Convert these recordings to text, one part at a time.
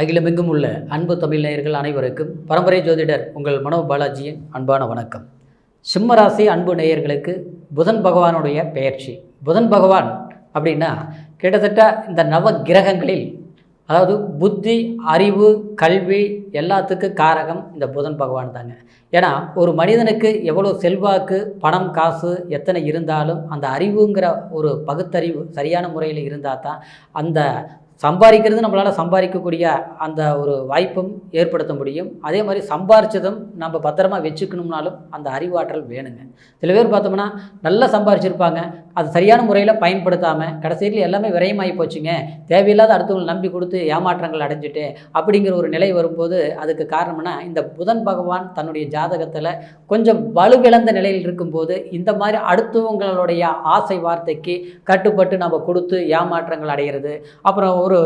அகிலமெங்கும் உள்ள அன்பு தமிழ் நேயர்கள் அனைவருக்கும் பரம்பரை ஜோதிடர் உங்கள் மனோ பாலாஜியின் அன்பான வணக்கம். சிம்மராசி அன்பு நேயர்களுக்கு புதன் பகவானுடைய பெயர்ச்சி. புதன் பகவான் அப்படின்னா கிட்டத்தட்ட இந்த நவ கிரகங்களில் அதாவது புத்தி அறிவு கல்வி எல்லாத்துக்கும் காரகம் இந்த புதன் பகவான் தாங்க. ஏன்னா ஒரு மனிதனுக்கு எவ்வளோ செல்வாக்கு பணம் காசு எத்தனை இருந்தாலும் அந்த அறிவுங்கிற ஒரு பகுத்தறிவு சரியான முறையில் இருந்தால் தான் அந்த சம்பாதிக்கிறது நம்மளால் சம்பாதிக்கக்கூடிய அந்த ஒரு வாய்ப்பும் ஏற்படுத்த முடியும். அதே மாதிரி சம்பாரித்ததும் நம்ம பத்திரமா வச்சுக்கணும்னாலும் அந்த அறிவாற்றல் வேணுங்க. சில பேர் பார்த்தோம்னா நல்லா சம்பாரிச்சிருப்பாங்க. அது சரியான முறையில் பயன்படுத்தாமல் கடைசியில் எல்லாமே விரயமாகி போச்சுங்க. தேவையில்லாத அடுத்தவங்களை நம்பி கொடுத்து ஏமாற்றங்கள் அடைஞ்சிட்டு அப்படிங்கிற ஒரு நிலை வரும்போது அதுக்கு காரணம்னா இந்த புதன் பகவான் தன்னுடைய ஜாதகத்தில் கொஞ்சம் வலுவிழந்த நிலையில் இருக்கும்போது இந்த மாதிரி அடுத்தவங்களுடைய ஆசை வார்த்தைக்கு கட்டுப்பட்டு நம்ம கொடுத்து ஏமாற்றங்கள் அடைகிறது அப்புறம் ஒரு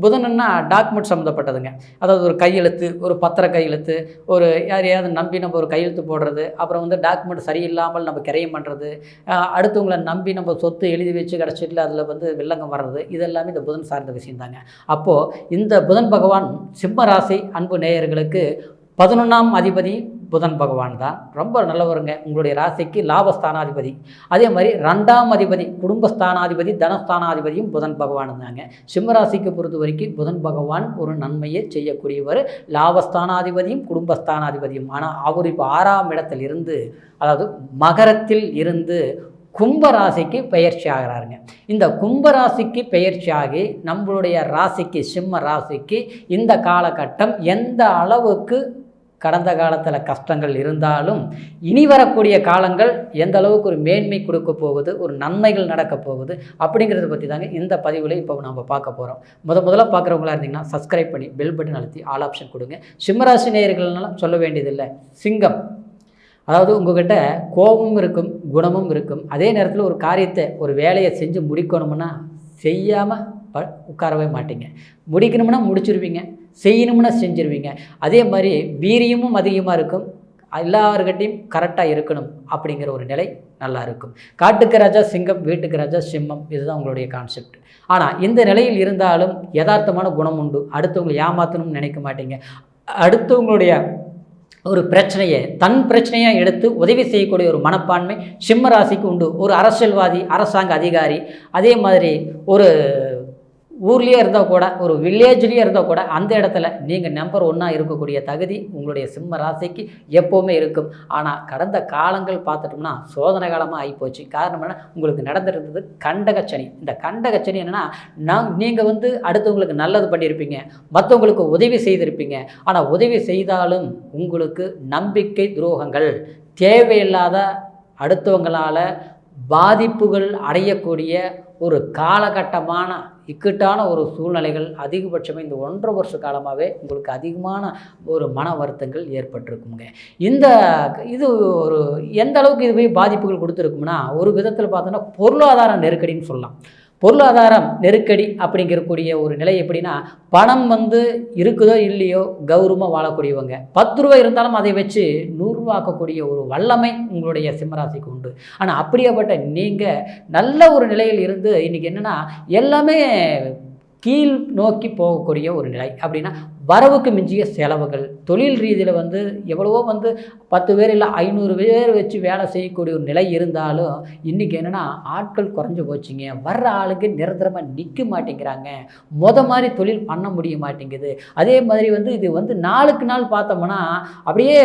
புதனன்னா டாக்குமெண்ட் சம்மந்தப்பட்டதுங்க அதாவது ஒரு கையெழுத்து ஒரு பத்திர கையெழுத்து ஒரு யாரையாவது நம்பி நம்ம ஒரு கையெழுத்து போடுறது அப்புறம் வந்து டாக்குமெண்ட் சரியில்லாமல் நம்ம கிரையம் பண்ணுறது அடுத்தவங்களை நம்பி நம்பி நம்ம சொத்து எழுதி வச்சு கிடச்சிட்டு அதில் வந்து வில்லங்கம் வர்றது இதெல்லாமே இந்த புதன் சார்ந்த விஷயம் தாங்க அப்போது இந்த புதன் பகவான் சிம்ம ராசி அன்பு நேயர்களுக்கு பதினொன்றாம் அதிபதி புதன் பகவான் தான். ரொம்ப நல்லவருங்க. உங்களுடைய ராசிக்கு லாபஸ்தானாதிபதி. அதே மாதிரி ரெண்டாம் அதிபதி குடும்பஸ்தானாதிபதி தனஸ்தானாதிபதியும் புதன் பகவான் தாங்க. சிம்மராசிக்கு பொறுத்த வரைக்கும் புதன் பகவான் ஒரு நன்மையை செய்யக்கூடியவர். லாபஸ்தானாதிபதியும் குடும்பஸ்தானாதிபதியும். ஆனால் அவர் இப்போ ஆறாம் இடத்தில் இருந்து அதாவது மகரத்தில் இருந்து கும்பராசிக்கு பயிற்சி ஆகிறாருங்க. இந்த கும்பராசிக்கு பயிற்சி ஆகி நம்மளுடைய ராசிக்கு சிம்ம ராசிக்கு இந்த காலகட்டம் எந்த அளவுக்கு கடந்த காலத்தில் கஷ்டங்கள் இருந்தாலும் இனி வரக்கூடிய காலங்கள் எந்த அளவுக்கு ஒரு மேன்மை கொடுக்க போகுது ஒரு நன்மைகள் நடக்க போகுது அப்படிங்கிறத பற்றி தாங்க இந்த பதிவில் இப்போ நம்ம பார்க்க போகிறோம் முத முதல்ல பார்க்குறவங்களா இருந்தீங்கன்னா சப்ஸ்கிரைப் பண்ணி பெல் பட்டன் அழுத்தி ஆல் ஆப்ஷன் கொடுங்க. சிம்மராசி நேயர்கள்னாலும் சொல்ல வேண்டியதில்லை. சிங்கம். அதாவது உங்ககிட்ட கோபமும் இருக்கும் குணமும் இருக்கும். அதே நேரத்தில் ஒரு காரியத்தை ஒரு வேலையை செஞ்சு முடிக்கணும்னா செய்யாமல் ப உட்காரவே மாட்டீங்க. முடிக்கணும்னா முடிச்சிருவீங்க செய்யணும்னா செஞ்சுருவீங்க. அதே மாதிரி வீரியமும் அதிகமாக இருக்கும். எல்லார்கிட்டையும் கரெக்டாக இருக்கணும் அப்படிங்கிற ஒரு நிலை நல்லா இருக்கும். காட்டுக்கு ராஜா சிங்கம் வீட்டுக்கு ராஜா சிம்மம் இதுதான் உங்களுடைய கான்செப்ட் ஆனால் இந்த நிலையில் இருந்தாலும் யதார்த்தமான குணம் உண்டு. அடுத்தவங்களை ஏமாற்றணும்னு நினைக்க மாட்டீங்க. அடுத்தவங்களுடைய ஒரு பிரச்சனையை தன் பிரச்சனையாக எடுத்து உதவி செய்யக்கூடிய ஒரு மனப்பான்மை சிம்ம ராசிக்கு உண்டு. ஒரு அரசியல்வாதி அரசாங்க அதிகாரி அதே மாதிரி ஒரு ஊர்லேயே இருந்தால் கூட ஒரு வில்லேஜ்லேயே இருந்தால் கூட அந்த இடத்துல நீங்கள் நம்பர் ஒன்னாக இருக்கக்கூடிய தகுதி உங்களுடைய சிம்ம ராசிக்கு எப்போவுமே இருக்கும். ஆனால் கடந்த காலங்கள் பார்த்துட்டோம்னா சோதனை காலமாக ஆகிப்போச்சு காரணம் என்ன? உங்களுக்கு நடந்திருந்தது கண்டகச்சனி இந்த கண்டகச்சனி என்னென்னா நான் நீங்கள் வந்து அடுத்தவங்களுக்கு நல்லது பண்ணியிருப்பீங்க. மற்றவங்களுக்கு உதவி செய்திருப்பீங்க. ஆனால் உதவி செய்தாலும் உங்களுக்கு நம்பிக்கை துரோகங்கள் தேவையில்லாத அடுத்தவங்களால் பாதிப்புகள் அடையக்கூடிய ஒரு காலகட்டமான இக்கட்டான ஒரு சூழ்நிலைகள் அதிகபட்சமாக இந்த ஒன்றரை வருஷ காலமாகவே உங்களுக்கு அதிகமான ஒரு மன வருத்தங்கள் ஏற்பட்டிருக்குங்க. இந்த இது ஒரு எந்த அளவுக்கு இது போய் பாதிப்புகள் கொடுத்துருக்கும்னா ஒரு விதத்தில் பார்த்தோன்னா பொருளாதார நெருக்கடின்னு சொல்லலாம். பொருளாதாரம் நெருக்கடி அப்படிங்கிறக்கூடிய ஒரு நிலை எப்படின்னா பணம் வந்து இருக்குதோ இல்லையோ கௌரவமாக வாழக்கூடியவங்க. பத்து ரூபா இருந்தாலும் அதை வச்சு நூறுரூவா ஆக்கக்கூடிய ஒரு வல்லமை உங்களுடைய சிம்மராசிக்கு உண்டு. ஆனால் அப்படியேப்பட்ட நீங்கள் நல்ல ஒரு நிலையில் இருந்து இன்றைக்கி என்னென்னா எல்லாமே கீழ் நோக்கி போகக்கூடிய ஒரு நிலை. அப்படின்னா வரவுக்கு மிஞ்சிய செலவுகள். தொழில் ரீதியில் வந்து எவ்வளவோ வந்து பத்து பேர் இல்லை ஐநூறு பேர் வச்சு வேலை செய்யக்கூடிய ஒரு நிலை இருந்தாலும் இன்றைக்கி என்னென்னா ஆட்கள் குறைஞ்சி போச்சுங்க. வர்ற ஆளுக்கு நிரந்தரமாக நிற்க மாட்டேங்கிறாங்க. மொத மாதிரி தொழில் பண்ண முடிய மாட்டேங்குது. அதே மாதிரி வந்து இது வந்து நாளுக்கு நாள் பார்த்தோம்னா அப்படியே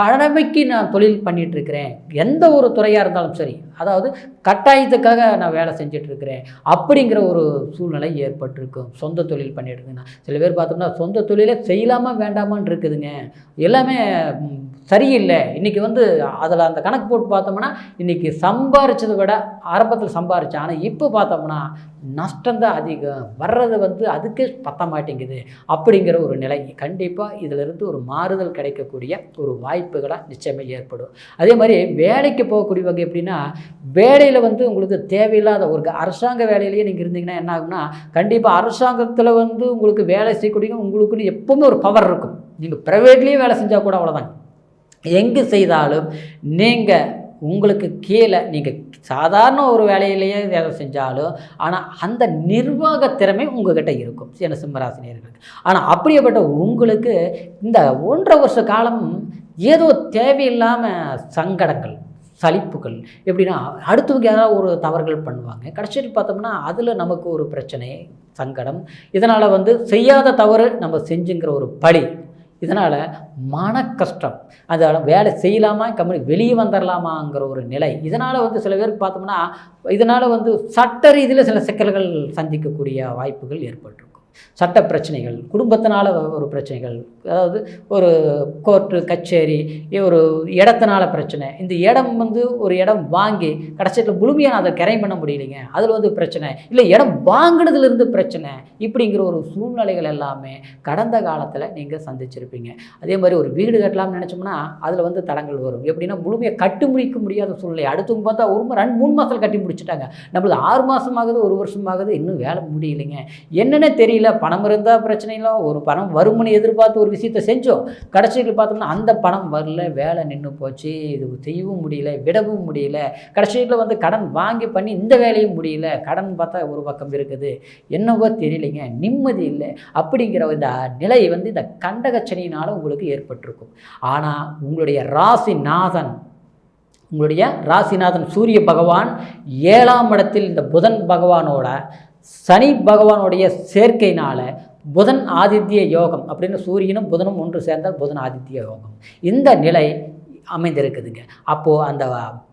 கடமைக்கு நான் தொழில் பண்ணிகிட்ருக்கிறேன் எந்த ஒரு துறையாக இருந்தாலும் சரி. அதாவது கட்டாயத்துக்காக நான் வேலை செஞ்சிட்ருக்கிறேன் அப்படிங்கிற ஒரு சூழ்நிலை ஏற்பட்டிருக்கும். சொந்த தொழில் பண்ணிட்டு இருக்குன்னா சில பேர் பார்த்தோம்னா சொந்த தொழிலை செய்யலாமா வேண்டாமான் இருக்குதுங்க. எல்லாமே சரியில்லை. இன்றைக்கி வந்து அதில் அந்த கணக்கு போட்டு பார்த்தோம்னா இன்றைக்கி சம்பாரிச்சதை விட ஆரம்பத்தில் சம்பாரித்தேன் ஆனால் இப்போ பார்த்தோம்னா நஷ்டம்தான் அதிகம். வர்றது வந்து அதுக்கே பத்த மாட்டேங்குது அப்படிங்கிற ஒரு நிலை. கண்டிப்பாக இதிலிருந்து ஒரு மாறுதல் கிடைக்கக்கூடிய ஒரு வாய்ப்புகளாக நிச்சயமாக ஏற்படும். அதே மாதிரி வேலைக்கு போகக்கூடியவங்க எப்படின்னா வேலையில் வந்து உங்களுக்கு தேவையில்லாத ஒரு அரசாங்க வேலையிலேயே நீங்கள் இருந்தீங்கன்னா என்ன ஆகும்னா கண்டிப்பாக அரசாங்கத்தில் வந்து உங்களுக்கு வேலை செய்யக்கூடிய உங்களுக்குன்னு எப்பவுமே ஒரு பவர் இருக்கும். நீங்கள் ப்ரைவேட்லேயே வேலை செஞ்சால் கூட அவ்வளோதாங்க எங்கு செய்தாலும் நீங்கள் உங்களுக்கு கீழே நீங்கள் சாதாரண ஒரு வேலையிலேயே வேலை செஞ்சாலும் ஆனால் அந்த நிர்வாக திறமை உங்ககிட்ட இருக்கும் சில சிம்மராசினியர்களுக்கு. ஆனால் அப்படியேப்பட்ட உங்களுக்கு இந்த ஒன்றரை வருஷ காலம் ஏதோ தேவையில்லாமல் சங்கடங்கள் சலிப்புகள் எப்படின்னா அடுத்தவங்க யாராவது ஒரு தவறுகள் பண்ணுவாங்க. கடைசியில் பார்த்தோம்னா அதில் நமக்கு ஒரு பிரச்சனை சங்கடம். இதனால் வந்து செய்யாத தவறு நம்ம செஞ்சுங்கிற ஒரு பழி இதனால் மன கஷ்டம். அதனால் வேலை செய்யலாமா கம்பெனி வெளியே வந்துடலாமாங்கிற ஒரு நிலை. இதனால் வந்து சில பேருக்கு பார்த்தோம்னா இதனால் வந்து சட்ட ரீதியில் சில சிக்கல்கள் சந்திக்கக்கூடிய வாய்ப்புகள் ஏற்பட்டுரும் சட்ட பிரச்சனைகள் குடும்பத்தினால ஒரு பிரச்சனைகள் அதாவது ஒரு கோர்ட்டு கச்சேரி ஒரு இடத்தினால பிரச்சனை. இந்த இடம் வந்து ஒரு இடம் வாங்கி கடைசியில் முழுமையாக அதை கரை பண்ண முடியலைங்க. அதில் வந்து பிரச்சனை. இல்லை இடம் வாங்கினதுலேருந்து பிரச்சனை. இப்படிங்கிற ஒரு சூழ்நிலைகள் எல்லாமே கடந்த காலத்தில் நீங்கள் சந்திச்சிருப்பீங்க. அதே மாதிரி ஒரு வீடு கட்டலாம்னு நினச்சோம்னா அதில் வந்து தடங்கள் வரும். எப்படின்னா முழுமையாக கட்டு முடிக்க முடியாத சூழ்நிலை. அடுத்தவங்க பார்த்தா ஒரு ரெண்டு மூணு மாதத்தில் கட்டி முடிச்சிட்டாங்க. நம்மளது ஆறு மாதம் ஆகுது ஒரு வருஷம் ஆகுது இன்னும் வேலை முடியலைங்க. என்னென்ன தெரியல. இல்லை பணம் இருந்தால் பிரச்சனை இல்லை. ஒரு பணம் வரும்னு எதிர்பார்த்து ஒரு விஷயத்தை செஞ்சோம். கடைசியில் பார்த்தோம்னா அந்த பணம் வரல வேலை நின்று போச்சு இது செய்யவும் முடியல விடவும் முடியல. கடைசியில் வந்து கடன் வாங்கி பண்ணி இந்த வேலையும் முடியல. கடன் பார்த்தா ஒரு பக்கம் இருக்குது. என்னவோ தெரியலைங்க நிம்மதி இல்லை. அப்படிங்கிற இந்த நிலை வந்து இந்த கண்டகச்சனையினால் உங்களுக்கு ஏற்பட்டிருக்கும். ஆனால் உங்களுடைய ராசிநாதன் உங்களுடைய ராசிநாதன் சூரிய பகவான் ஏழாம் இடத்தில் இந்த புதன் பகவானோட சனி பகவானுடைய சேர்க்கையினால் புதன் ஆதித்ய யோகம் அப்படின்னு சூரியனும் புதனும் ஒன்று சேர்ந்தால் புதன் ஆதித்ய யோகம். இந்த நிலை அமைந்திருக்குதுங்க. அப்போது அந்த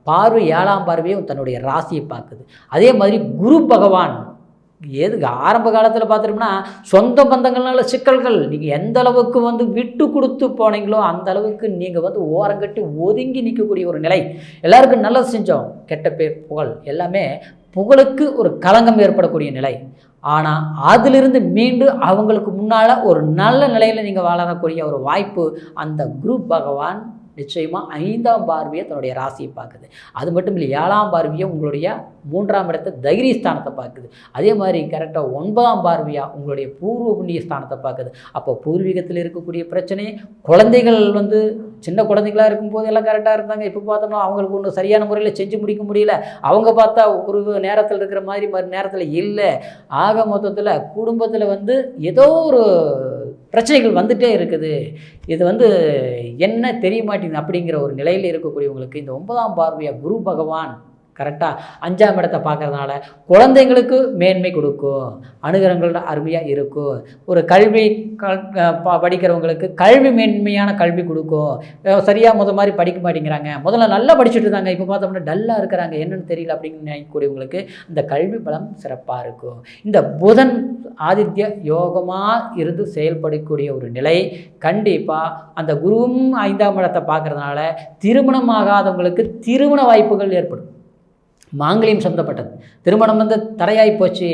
பார்வை ஏழாம் பார்வையும் தன்னுடைய ராசியை பார்க்குது. அதே மாதிரி குரு பகவான் எதுக்கு ஆரம்ப காலத்தில் பார்த்துட்டோம்னா சொந்த பந்தங்கள்னால சிக்கல்கள். நீங்கள் எந்த அளவுக்கு வந்து விட்டு கொடுத்து போனீங்களோ அந்த அளவுக்கு நீங்கள் வந்து ஓரங்கட்டி ஒதுங்கி நிற்கக்கூடிய ஒரு நிலை. எல்லாருக்கும் நல்லது செஞ்சோம். கெட்ட பேர் புகழ் எல்லாமே புகழுக்கு ஒரு களங்கம் ஏற்படக்கூடிய நிலை. ஆனால் அதிலிருந்து மீண்டு அவங்களுக்கு முன்னால் ஒரு நல்ல நிலையில் நீங்கள் வாழக்கூடிய ஒரு வாய்ப்பு அந்த குரு பகவான் நிச்சயமாக ஐந்தாம் பார்வையை தன்னுடைய ராசியை பார்க்குது. அது மட்டும் இல்லை ஏழாம் பார்வையை உங்களுடைய மூன்றாம் இடத்தை தைரிய ஸ்தானத்தை பார்க்குது. அதே மாதிரி கரெக்டாக ஒன்பதாம் பார்வையாக உங்களுடைய பூர்வ புண்ணிய ஸ்தானத்தை பார்க்குது. அப்போ பூர்வீகத்தில் இருக்கக்கூடிய பிரச்சனை குழந்தைகள் வந்து சின்ன குழந்தைகளாக இருக்கும்போது எல்லாம் கரெக்டாக இருந்தாங்க. இப்போ பார்த்தோம்னா அவங்களுக்கு ஒன்று சரியான முறையில் செஞ்சு முடிக்க முடியல. அவங்க பார்த்தா ஒரு நேரத்தில் இருக்கிற மாதிரி மறு நேரத்தில் இல்லை. ஆக மொத்தத்தில் குடும்பத்தில் வந்து ஏதோ ஒரு பிரச்சனைகள் வந்துட்டே இருக்குது. இது வந்து என்ன தெரிய மாட்டேங்குது அப்படிங்கிற ஒரு நிலையில் இருக்கக்கூடியவங்களுக்கு இந்த ஒன்பதாம் பார்வையாக குரு பகவான் கரெக்டாக அஞ்சாம் இடத்தை பார்க்கறதுனால குழந்தைங்களுக்கு மேன்மை கொடுக்கும். அனுகிரகங்கள் அருமையாக இருக்கும். ஒரு கல்வி கல் ப- படிக்கிறவங்களுக்கு கல்வி மேன்மையான கல்வி கொடுக்கும். சரியாக முத மாதிரி படிக்க மாட்டேங்கிறாங்க. முதல்ல நல்லா படிச்சுட்டு இருந்தாங்க. இப்போ பார்த்தோம்னா டல்லாக இருக்கிறாங்க. என்னென்னு தெரியல அப்படின்னு நினைக்கக்கூடியவங்களுக்கு இந்த கல்வி பலம் சிறப்பாக இருக்கும். இந்த புதன் ஆதித்ய யோகமாக இருந்து செயல்படக்கூடிய ஒரு நிலை. கண்டிப்பாக அந்த குருவும் ஐந்தாம் இடத்தை பார்க்குறதுனால திருமணம் ஆகாதவங்களுக்கு திருமண வாய்ப்புகள் ஏற்படும். மாங்கலியம் சம்மந்தப்பட்டது திருமணம் வந்து தடையாகி போச்சு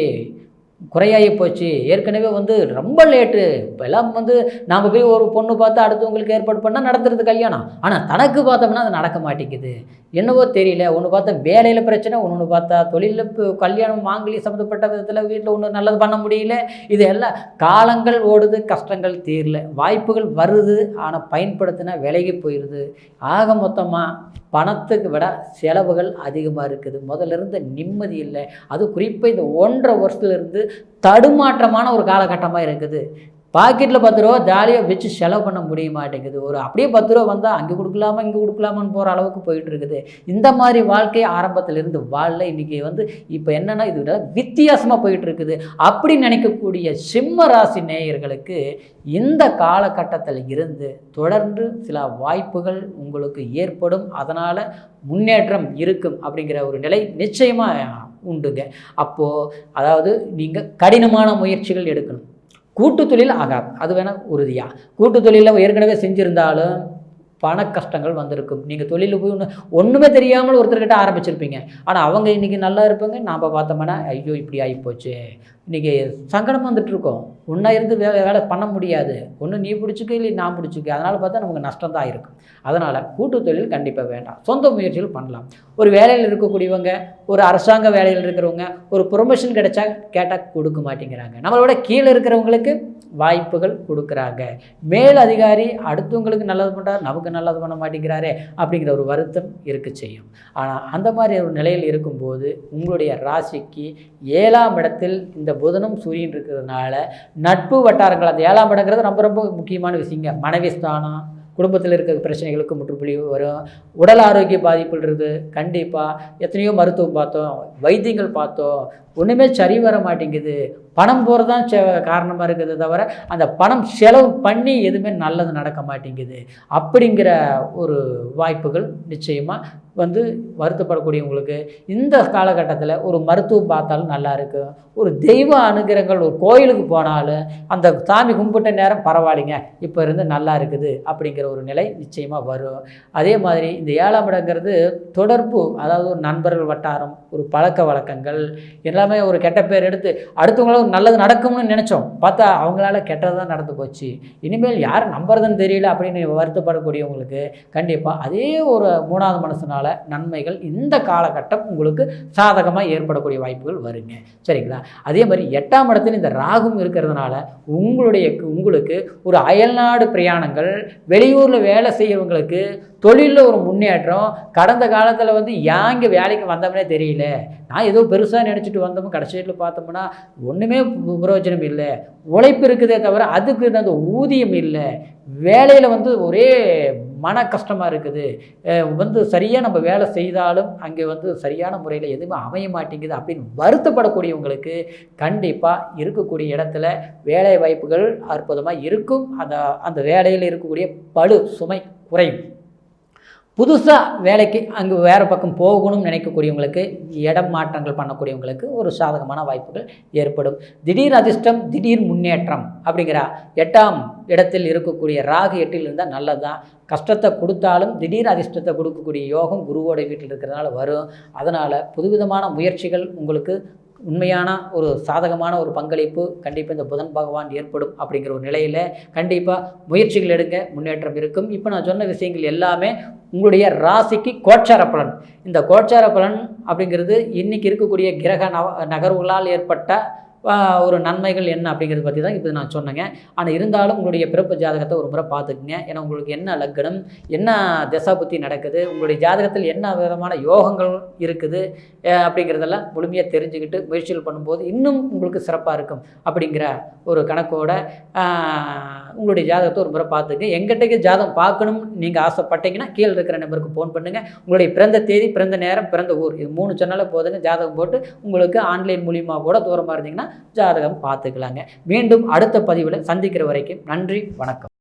குறையாகி போச்சு. ஏற்கனவே வந்து ரொம்ப லேட்டு இப்போ எல்லாம் வந்து நாம் போய் ஒரு பொண்ணு பார்த்து அடுத்தவங்களுக்கு ஏற்பாடு பண்ணால் நடத்துறது கல்யாணம். ஆனால் தனக்கு பார்த்தோம்னா அது நடக்க மாட்டேங்குது. என்னவோ தெரியல. ஒன்று பார்த்தா வேலையில் பிரச்சனை ஒன்று பார்த்தா தொழிலில் இப்போ கல்யாணம் மாங்கல்யம் சம்மந்தப்பட்ட விதத்தில் வீட்டில் ஒன்று நல்லது பண்ண முடியல. இது எல்லாம் காலங்கள் ஓடுது கஷ்டங்கள் தீரல. வாய்ப்புகள் வருது ஆனால் பயன்படுத்தினா விலகி போயிடுது ஆக மொத்தமாக பணத்துக்கு விட செலவுகள் அதிகமாக இருக்குது. முதல்ல இருந்த நிம்மதி இல்லை. அது குறிப்பாக இந்த ஒன்றரை வருஷத்துலேருந்து தடுமாற்றமான ஒரு காலகட்டமாக இருக்குது. பாக்கெட்டில் பத்து ரூபா ஜாலியாக வச்சு செலவு பண்ண முடிய மாட்டேங்குது. ஒரு அப்படியே பத்து ரூபா வந்தால் அங்கே கொடுக்கலாமா இங்கே கொடுக்கலாமான்னு போகிற அளவுக்கு போயிட்டு இருக்குது. இந்த மாதிரி வாழ்க்கை ஆரம்பத்திலிருந்து வாழல. இன்றைக்கி வந்து இப்போ என்னென்னா இது வித்தியாசமாக போயிட்டு இருக்குது. அப்படி நினைக்கக்கூடிய சிம்ம ராசி நேயர்களுக்கு இந்த காலகட்டத்தில் இருந்து தொடர்ந்து சில வாய்ப்புகள் உங்களுக்கு ஏற்படும். அதனால் முன்னேற்றம் இருக்கும் அப்படிங்கிற ஒரு நிலை நிச்சயமாக உண்டுங்க. அப்போது அதாவது நீங்கள் கடினமான முயற்சிகள் எடுக்கணும். கூட்டு தொழில் ஆகாது. அது வேணால் உறுதியாக கூட்டு தொழிலில் ஏற்கனவே செஞ்சுருந்தாலும் பண கஷ்டங்கள் வந்திருக்கும். நீங்கள் தொழிலில் போய் ஒன்று ஒன்றுமே தெரியாமல் ஒருத்தர்கிட்ட ஆரம்பிச்சிருப்பீங்க. ஆனால் அவங்க இன்றைக்கி நல்லா இருப்பாங்க. நாம் பார்த்தோம்னா ஐயோ இப்படி ஆகிப்போச்சு இன்றைக்கி சங்கடம் வந்துட்டுருக்கோம். ஒன்றா இருந்து வே வேலை பண்ண முடியாது. ஒன்று நீ பிடிச்சிக்க இல்லை நான் பிடிச்சிக்க. அதனால் பார்த்தா நமக்கு நஷ்டம் தான் இருக்கும் அதனால் கூட்டு தொழில் கண்டிப்பாக வேண்டாம். சொந்த முயற்சிகள் பண்ணலாம். ஒரு வேலையில் இருக்கக்கூடியவங்க ஒரு அரசாங்க வேலையில் இருக்கிறவங்க ஒரு ப்ரொமோஷன் கிடைச்சா கேட்டால் கொடுக்க மாட்டேங்கிறாங்க. நம்மளோட கீழே இருக்கிறவங்களுக்கு வாய்ப்புகள் கொடுக்குறாங்க. மேல் அதிகாரி அடுத்தவங்களுக்கு நல்லது பண்ணுறாரு நமக்கு நல்லது பண்ண மாட்டேங்கிறாரே அப்படிங்கிற ஒரு வருத்தம் இருக்க செய்யும். ஆனால் அந்த மாதிரி ஒரு நிலையில் இருக்கும்போது உங்களுடைய ராசிக்கு ஏழாம் இடத்தில் இந்த புதனும் சூரியன் இருக்கிறதுனால நட்பு வட்டாரங்கள் அந்த ஏழாம் இடங்கிறது ரொம்ப ரொம்ப முக்கியமான விஷயங்க. மனைவி ஸ்தானம் குடும்பத்தில் இருக்கிற பிரச்சனைகளுக்கு முற்றுப்புள்ளி வரும். உடல் ஆரோக்கிய பாதிப்புன்றது கண்டிப்பாக எத்தனையோ மருத்துவம் பார்த்தோம் வைத்தியங்கள் பார்த்தோம். ஒன்றுமே சரி வர மாட்டேங்குது. பணம் போகிறது தான் காரணமாக இருக்குது தவிர அந்த பணம் செலவு பண்ணி எதுவுமே நல்லது நடக்க மாட்டேங்குது. அப்படிங்கிற ஒரு வாய்ப்புகள் நிச்சயமாக வந்து வருத்தப்படக்கூடியவங்களுக்கு இந்த காலகட்டத்தில் ஒரு மருத்துவம் பார்த்தாலும் நல்லா இருக்கும் ஒரு தெய்வ அனுகிரகங்கள் ஒரு கோயிலுக்கு போனாலும் அந்த சாமி கும்பிட்ட நேரம் பரவாயில்லைங்க இப்போ இருந்து நல்லா இருக்குது அப்படிங்கிற ஒரு நிலை நிச்சயமாக வரும். அதே மாதிரி இந்த ஏழாம் இடங்கிறது தொடர்பு அதாவது ஒரு நண்பர்கள் வட்டாரம் ஒரு பழக்க வழக்கங்கள் எல்லாமே ஒரு கெட்ட பேர் எடுத்து அடுத்தவங்களும் நல்லது நடக்கும்னு நினச்சோம். பார்த்தா அவங்களால கெட்டது தான் நடந்து போச்சு. இனிமேல் யார் நம்புறதுன்னு தெரியல அப்படின்னு வருத்தப்படக்கூடியவங்களுக்கு கண்டிப்பாக அதே ஒரு மூணாவது மனசுனால நன்மைகள் இந்த காலகட்டம் உங்களுக்கு சாதகமாக ஏற்படக்கூடிய வாய்ப்புகள் வருங்க. சரிங்களா? அதே மாதிரி எட்டாம் இடத்துல இந்த ராகும் இருக்கிறதுனால உங்களுடைய உங்களுக்கு ஒரு அயல்நாடு பிரயாணங்கள் வெளியூரில் வேலை செய்கிறவங்களுக்கு தொழிலில் ஒரு முன்னேற்றம். கடந்த காலத்தில் வந்து ஏன் இங்கே வேலைக்கு வந்தோம்னே தெரியல. நான் ஏதோ பெருசாக நினச்சிட்டு வந்தோம். கடைசியில் பார்த்தோம்னா ஒன்றுமே பிரயோஜனம் இல்லை. உழைப்பு இருக்குதே தவிர அதுக்கு அந்த ஊதியம் இல்லை. வேலையில் வந்து ஒரே மன கஷ்டமாக இருக்குது. வந்து சரியாக நம்ம வேலை செய்தாலும் அங்கே வந்து சரியான முறையில் எதுவுமே அமைய மாட்டேங்குது அப்படின்னு வருத்தப்படக்கூடியவங்களுக்கு கண்டிப்பாக இருக்கக்கூடிய இடத்துல வேலை வாய்ப்புகள் அற்புதமாக இருக்கும். அந்த அந்த வேலையில் இருக்கக்கூடிய பழு சுமை குறையும். புதுசாக வேலைக்கு அங்கே வேறு பக்கம் போகணும்னு நினைக்கக்கூடியவங்களுக்கு இடம் மாற்றங்கள் பண்ணக்கூடியவங்களுக்கு ஒரு சாதகமான வாய்ப்புகள் ஏற்படும். திடீர் அதிர்ஷ்டம் திடீர் முன்னேற்றம் அப்படிங்கிற எட்டாம் இடத்தில் இருக்கக்கூடிய ராகு எட்டில் இருந்தால் நல்லது தான் கஷ்டத்தை கொடுத்தாலும் திடீர் அதிர்ஷ்டத்தை கொடுக்கக்கூடிய யோகம் குருவோட வீட்டில் இருக்கிறதுனால வரும். அதனால் புதுவிதமான முயற்சிகள் உங்களுக்கு உண்மையான ஒரு சாதகமான ஒரு பங்களிப்பு கண்டிப்பாக இந்த புதன் பகவான் ஏற்படும் அப்படிங்கிற ஒரு நிலையில் கண்டிப்பாக முயற்சிகள் எடுங்க முன்னேற்றம் இருக்கும். இப்போ நான் சொன்ன விஷயங்கள் எல்லாமே உங்களுடைய ராசிக்கு கோட்சார பலன். இந்த கோட்சார பலன் அப்படிங்கிறது இன்றைக்கி இருக்கக்கூடிய கிரக நவ நகர்வுகளால் ஏற்பட்ட ஒரு நன்மைகள் என்ன அப்படிங்கிறத பற்றி தான் இப்போ நான் சொன்னேங்க. ஆனால் இருந்தாலும் உங்களுடைய பிறப்பு ஜாதகத்தை ஒரு முறை பார்த்துக்குங்க. ஏன்னா உங்களுக்கு என்ன லக்னம் என்ன திசா புத்தி நடக்குது உங்களுடைய ஜாதகத்தில் என்ன விதமான யோகங்கள் இருக்குது அப்படிங்கிறதெல்லாம் முழுமையாக தெரிஞ்சுக்கிட்டு முயற்சிகள் பண்ணும்போது இன்னும் உங்களுக்கு சிறப்பாக இருக்கும் அப்படிங்கிற ஒரு கணக்கோட உங்களுடைய ஜாதகத்தை ஒரு முறை பார்த்துங்க எங்கிட்டக்கு ஜாதகம் பார்க்கணும் நீங்கள் ஆசைப்பட்டீங்கன்னா கீழே இருக்கிற நம்பருக்கு ஃபோன் பண்ணுங்கள் உங்களுடைய பிறந்த தேதி பிறந்த நேரம் பிறந்த ஊர் இது மூணு சொன்னாலே போதுங்க. ஜாதகம் போட்டு உங்களுக்கு ஆன்லைன் மூலியமாக கூட தூரமாக இருந்தீங்கன்னா ஜாதகம் பார்த்துக்கலாங்க. மீண்டும் அடுத்த பதிவில் சந்திக்கிற வரைக்கும் நன்றி வணக்கம்.